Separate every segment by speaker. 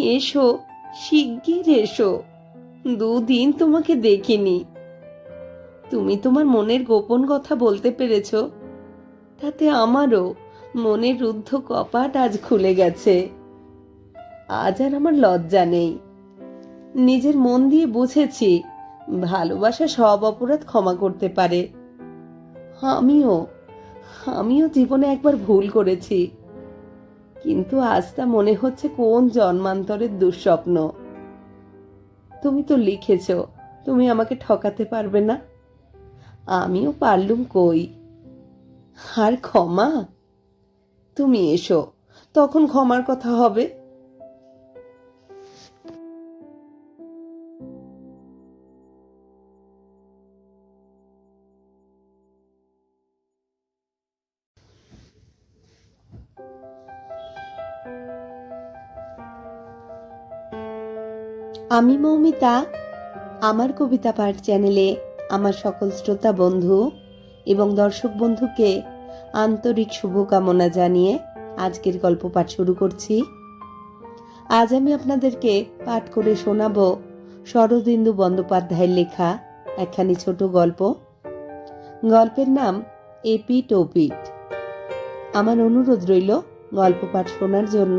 Speaker 1: এসো, শিগগির এসো। দুদিন তোমাকে দেখিনি। তুমি তোমার মনের গোপন কথা বলতে পেরেছ। তাতে আমারও মনের রুদ্ধ কপাট আজ খুলে গেছে। আজ আর আমার লজ্জা নেই। নিজের মন দিয়ে বুঝেছি ভালোবাসা সব অপরাধ ক্ষমা করতে পারে। আমিও আমিও জীবনে একবার ভুল করেছি। কিন্তু আজ তা মনে হচ্ছে কোন জন্মান্তরের দুঃস্বপ্ন। তুমি তো লিখেছ, তুমি আমাকে ঠকাতে পারবে না। আমিও পারলুম কই? আর ক্ষমা? তুমি এসো, তখন ক্ষমার কথা হবে। আমি মৌমিতা, আমার কবিতা পাঠ চ্যানেলে আমার সকল শ্রোতা বন্ধু এবং দর্শক বন্ধুকে আন্তরিক শুভকামনা জানিয়ে আজকের গল্প পাঠ শুরু করছি। আজ আমি আপনাদেরকে পাঠ করে শোনাব শরদিন্দু বন্দ্যোপাধ্যায়ের লেখা একখানি ছোট গল্প। গল্পের নাম এপিট ওপিট আমার অনুরোধ রইল গল্প পাঠ শোনার জন্য।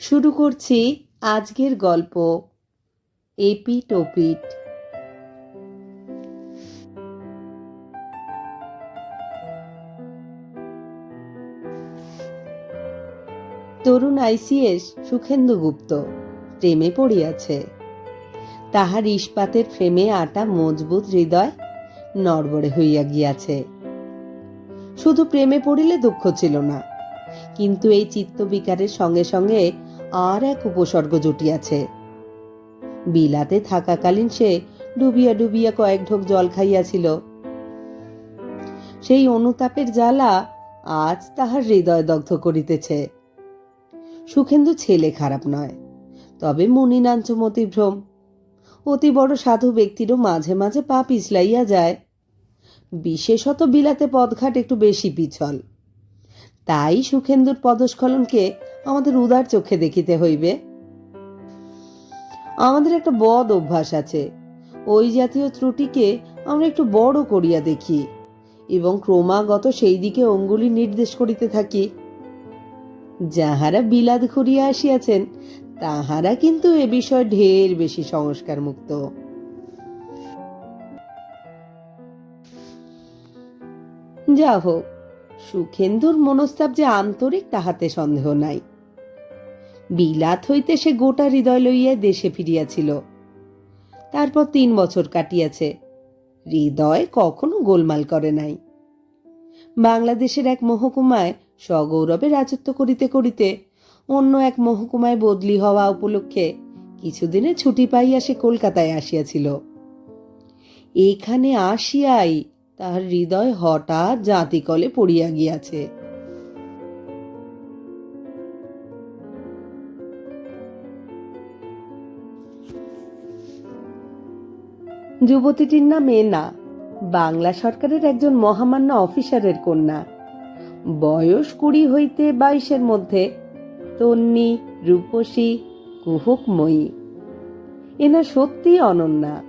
Speaker 1: শুরু করছি আজকের গল্প। এপিট ওপিট তরুণ আইসিএস সুখেন্দু গুপ্ত প্রেমে পড়িয়াছে। তাহার ইস্পাতের ফ্রেমে আটা মজবুত হৃদয় নড়বড়ে হইয়া গিয়াছে। শুধু প্রেমে পড়িলে দুঃখ ছিল না, কিন্তু এই চিত্তবিকারের সঙ্গে সঙ্গে আর এক উপসর্গ জুটিয়াছে বিলাতে থাকাকালীন সে ডুবিয়া ডুবিয়া কয়েক ঢোক জল খাইয়াছিল। সেই অনুতাপের জ্বালা আজ তাহার হৃদয় দগ্ধ করিতেছে। সুখেন্দু ছেলে খারাপ নয়, তবে মুনিনাঞ্চমতি ভ্রম। অতি বড় সাধু ব্যক্তিরও মাঝে মাঝে পা পিছলাইয়া যায়। বিশেষত বিলাতে পদঘাট একটু বেশি পিছল। তাই সুখেন্দুর পদস্খলনকে আমাদের উদার চোখে দেখিতে হইবে। আমাদের একটা বদ অভ্যাস আছে। ওই জাতীয় ত্রুটিকে আমরা একটু বড় করিয়া দেখি এবং ক্রমাগত সেই দিকে অঙ্গুলি নির্দেশ করিতে থাকি। যাহারা বিলাদ ঘুরিয়া আসিয়াছেন, তাহারা কিন্তু এ বিষয়ে ঢের বেশি সংস্কার মুক্ত যা হোক সুখেন্দুর মনস্তাপ যে আন্তরিক, তাহাতে সন্দেহ নাই। বিলাত হইতে সে গোটা হৃদয় লইয়া দেশে ফিরিয়াছিল। তারপর তিন বছর কাটিয়াছে। হৃদয় কখনো গোলমাল করে নাই। বাংলাদেশের এক মহকুমায় সগৌরবে রাজত্ব করিতে করিতে অন্য এক মহকুমায় বদলি হওয়া উপলক্ষে কিছুদিনে ছুটি পাইয়া সে কলকাতায় আসিয়াছিল। এইখানে আসিয়াই তাহার হৃদয় হঠাৎ জাতিকলে পড়িয়া গিয়াছে। যুবতীটির নাম এনা। বাংলা সরকারের একজন মহামান্য অফিসারের কন্যা। বয়স কুড়ি হইতে বাইশের মধ্যে। তন্নি, রূপসী, কুহকময়ী। এনা সত্যি অনন্যা।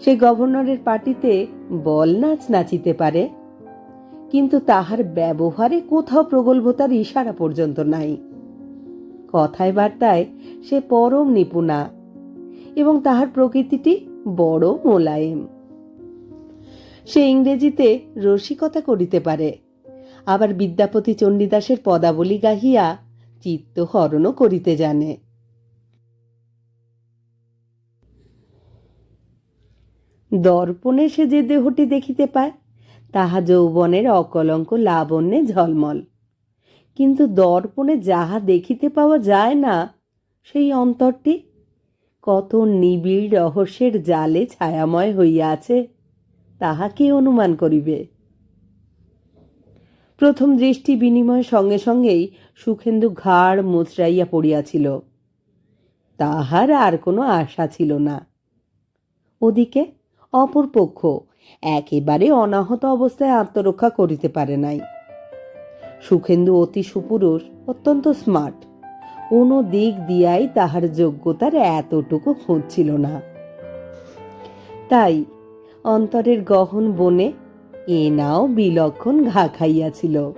Speaker 1: সে গভর্নরের পার্টিতে বল নাচ নাচিতে পারে। কিন্তু তাহার ব্যবহারে কোথাও প্রগল্ভতার ইশারা পর্যন্ত নাই। কথায় বার্তায় সে পরম নিপুণা। এবং তাহার প্রকৃতিটি বড় মোলায়েম। সে ইংরেজিতে রসিকতা করিতে পারে। আবার বিদ্যাপতি চণ্ডীদাসের পদাবলী গাহিয়া চিত্ত হরণও করিতে জানে। দর্পণে সে যে দেহটি দেখিতে পায়, তাহা যৌবনের অকলঙ্ক লাবণ্যে ঝলমল। কিন্তু দর্পণে যাহা দেখিতে পাওয়া যায় না, সেই অন্তরটি কত নিবিড় রহস্যের জালে ছায়াময় হইয়া আছে তাহা কে অনুমান করিবে? প্রথম দৃষ্টি বিনিময় সঙ্গে সঙ্গেই সুখেন্দু ঘাড় মুচড়াইয়া পড়িয়াছিল। তাহার আর কোনো আশা ছিল না। ওদিকে অপর পক্ষ একেবারে অনাহত অবস্থায় আত্মরক্ষা করিতে পারে নাই। সুখেন্দু অতি সুপুরুষ, অত্যন্ত স্মার্ট। কোনো দিক দিয়াই তাহার যোগ্যতার এতটুকু খুঁজছিল না। তাই অন্তরের গহন বনে এ নাও বিলক্ষণ ঘা খাইয়াছিল।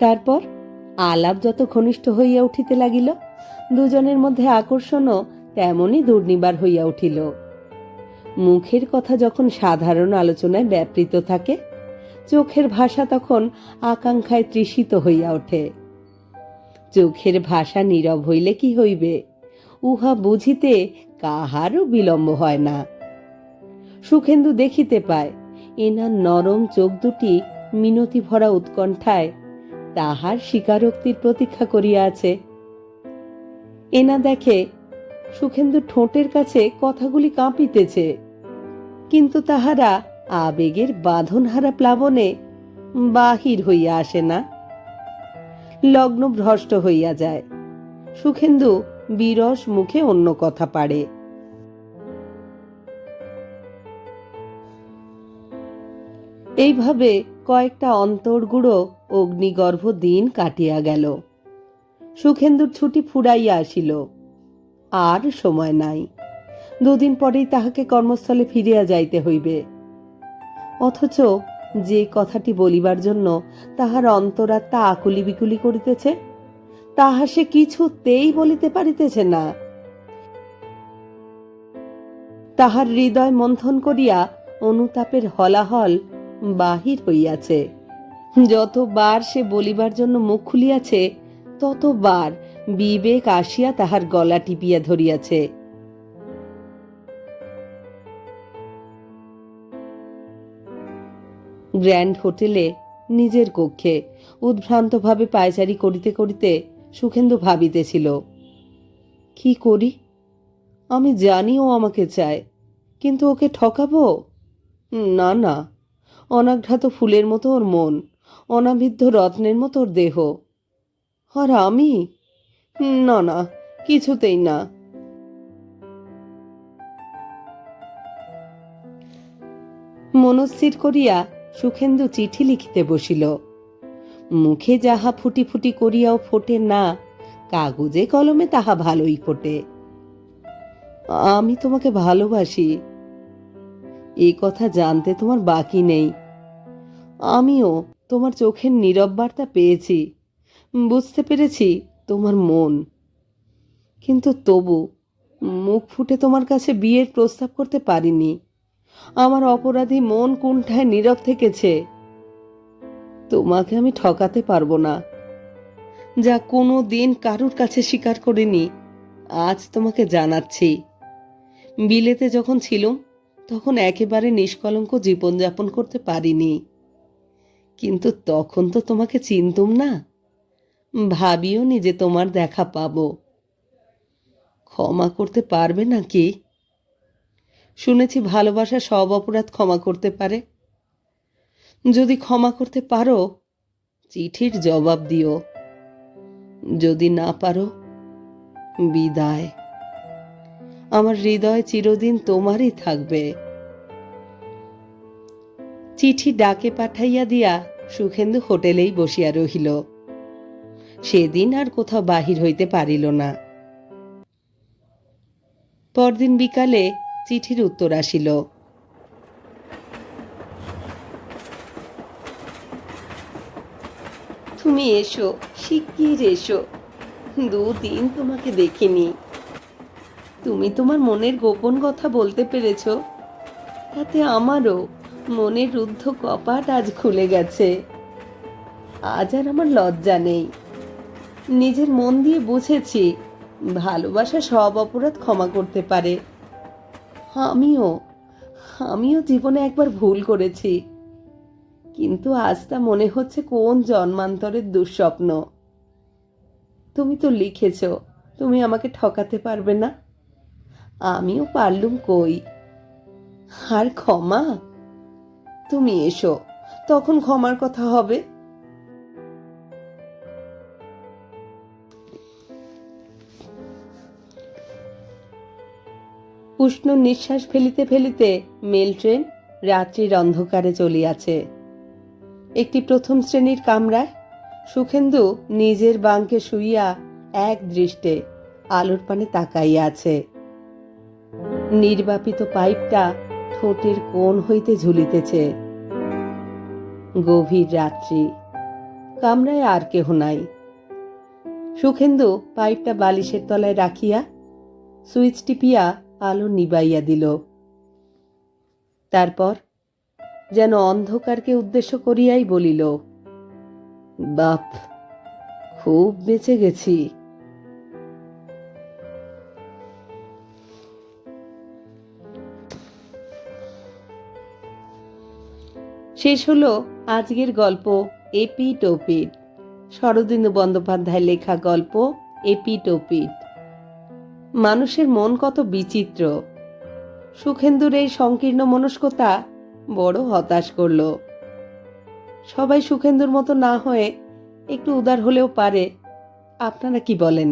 Speaker 1: তারপর আলাপ যত ঘনিষ্ঠ হইয়া উঠিতে লাগিল, দুজনের মধ্যে আকর্ষণও তেমনই দুর্নিবার হইয়া উঠিল। মুখের কথা যখন সাধারণ আলোচনায় ব্যাপৃত থাকে চোখের ভাষা তখন আকাঙ্ক্ষায় তৃষিত হইয়া ওঠে। চোখের ভাষা নীরব হইলে কি হইবে? উহা বুঝিতে কাহারও বিলম্ব হয় না। সুখেন্দু দেখিতে পায়, এনার নরম চোখ দুটি মিনতি ভরা উৎকণ্ঠায় তাহার স্বীকারোক্তির প্রতীক্ষা করিয়া আছে। এনা দেখে, সুখেন্দু ঠোঁটের কাছে কথাগুলি কাঁপিতেছে, কিন্তু তাহারা আবেগের বাঁধনহারা প্লাবনে বাহির হইয়া আসে না। লগ্ন ভ্রষ্ট হইয়া যায়। সুখেন্দু বিরস মুখে অন্য কথা পারে এইভাবে কয়েকটা অন্তর্গুড়ো অগ্নিগর্ভ দিন কাটিয়া গেল। সুখেন্দুর ছুটি ফুরাইয়া আসিল। আর সময় নাই। দুদিন পরেই তাহাকে কর্মস্থলে ফিরিয়া যাইতে হইবে। অথচ যে কথাটি বলিবার জন্য তাহার অন্তরাত্মা আকুলি বিকুলি করিতেছে, তাহা সে কিছুতেই বলিতে পারিতেছে না। তাহার হৃদয় মন্থন করিয়া অনুতাপের হলাহল বাহির হইয়াছে। যতবার সে বলিবার জন্য মুখ খুলিয়াছে, ততবার বিবেক আসিয়া তাহার গলা টিপিয়া ধরিয়াছে। গ্র্যান্ড হোটেলে নিজের কক্ষে উদ্ভ্রান্তভাবে পায়চারি করিতে করিতে সুখেন্দু ভাবিতেছিল। কি করি? আমি জানি ও আমাকে চায়, কিন্তু ওকে ঠকাবো? না না, অনাঘ্রাত ফুলের মতো ওর মন, অনাবিদ্ধ রত্নের মতো ওর দেহ। আর আমি? না না, কিছুতেই না। মনস্থির করিয়া সুখেন্দু চিঠি লিখিতে বসিল। মুখে যাহা ফুটি ফুটি করিয়াও ফোটে না, কাগজে কলমে তাহা ভালোই ফোটে। আমি তোমাকে ভালোবাসি। এই কথা জানতে তোমার বাকি নেই। আমিও তোমার চোখের নীরব বার্তা পেয়েছি। বুঝতে পেরেছি তোমার মন। কিন্তু তবু মুখ ফুটে তোমার কাছে বিয়ের প্রস্তাব করতে পারিনি। আমার অপরাধী মন কুণ্ঠায় নীরব থেকেছে। তোমাকে আমি ঠকাতে পারব না। যা কোনো দিন কারুর কাছে স্বীকার করিনি, আজ তোমাকে জানাচ্ছি। বিলেতে যখন ছিলুম, তখন একেবারে নিষ্কলঙ্ক জীবনযাপন করতে পারিনি। কিন্তু তখন তো তোমাকে চিনতুম না। ভাবিও নি যে তোমার দেখা পাবো। ক্ষমা করতে পারবে নাকি শুনেছি ভালোবাসা সব অপরাধ ক্ষমা করতে পারে। যদি ক্ষমা করতে পারো, চিঠির জবাব দিও। যদি না পারো, বিদায়। আমার হৃদয় চিরদিন তোমারই থাকবে। চিঠি ডাকে পাঠাইয়া দিয়া সুখেন্দু হোটেলেই বসিয়া রহিল। সেদিন আর কোথাও বাহির হইতে পারিল না। পরদিন বিকালে চিঠির উত্তর আসিল। তুমি এসো, শিগগির এসো। দুদিন তোমাকে দেখিনি। তুমি তোমার মনের গোপন কথা বলতে পেরেছ। তাতে আমারও মনের রুদ্ধ কপাট আজ খুলে গেছে। আজ আর আমার লজ্জা নেই। নিজের মন দিয়ে বুঝেছি ভালোবাসা সব অপরাধ ক্ষমা করতে পারে। আমিও আমিও জীবনে একবার ভুল করেছি। কিন্তু আজ তা মনে হচ্ছে কোন জন্মান্তরের দুঃস্বপ্ন। তুমি তো লিখেছ, তুমি আমাকে ঠকাতে পারবে না। আমিও পারলুম কই? আর ক্ষমা? তুমি এসো, তখন ক্ষমার কথা হবে। উষ্ণ নিঃশ্বাস ফেলিতে ফেলিতে মেল ট্রেন রাত্রির অন্ধকারে চলিয়াছে। একটি প্রথম শ্রেণির কামরায় সুখেন্দু নিজের বাঙ্কে শুইয়া এক দৃষ্টে আলোর পানে তাকাইয়া আছে। নির্বাপিত পাইপটা ঠোঁটের কোণ হইতে ঝুলিতেছে। গভীর রাত্রি। কামরায় আর কেহ নাই। সুখেন্দু পাইপটা বালিশের তলায় রাখিয়া সুইচ টিপিয়া আলো নিবাইয়া দিল। তারপর যেন অন্ধকারকে উদ্দেশ্য করিয়াই বলিল, বাপ, খুব বেঁচে গেছি। শেষ হলো আজকের গল্প এপিট ওপিট শরদিন্দু বন্দ্যোপাধ্যায় লেখা গল্প এপিট ওপিট মানুষের মন কত বিচিত্র। সুখেন্দুর এই সংকীর্ণ মনস্কতা বড় হতাশ করল। সবাই সুখেন্দুর মতো না হয়ে একটু উদার হলেও পারে। আপনারা কি বলেন?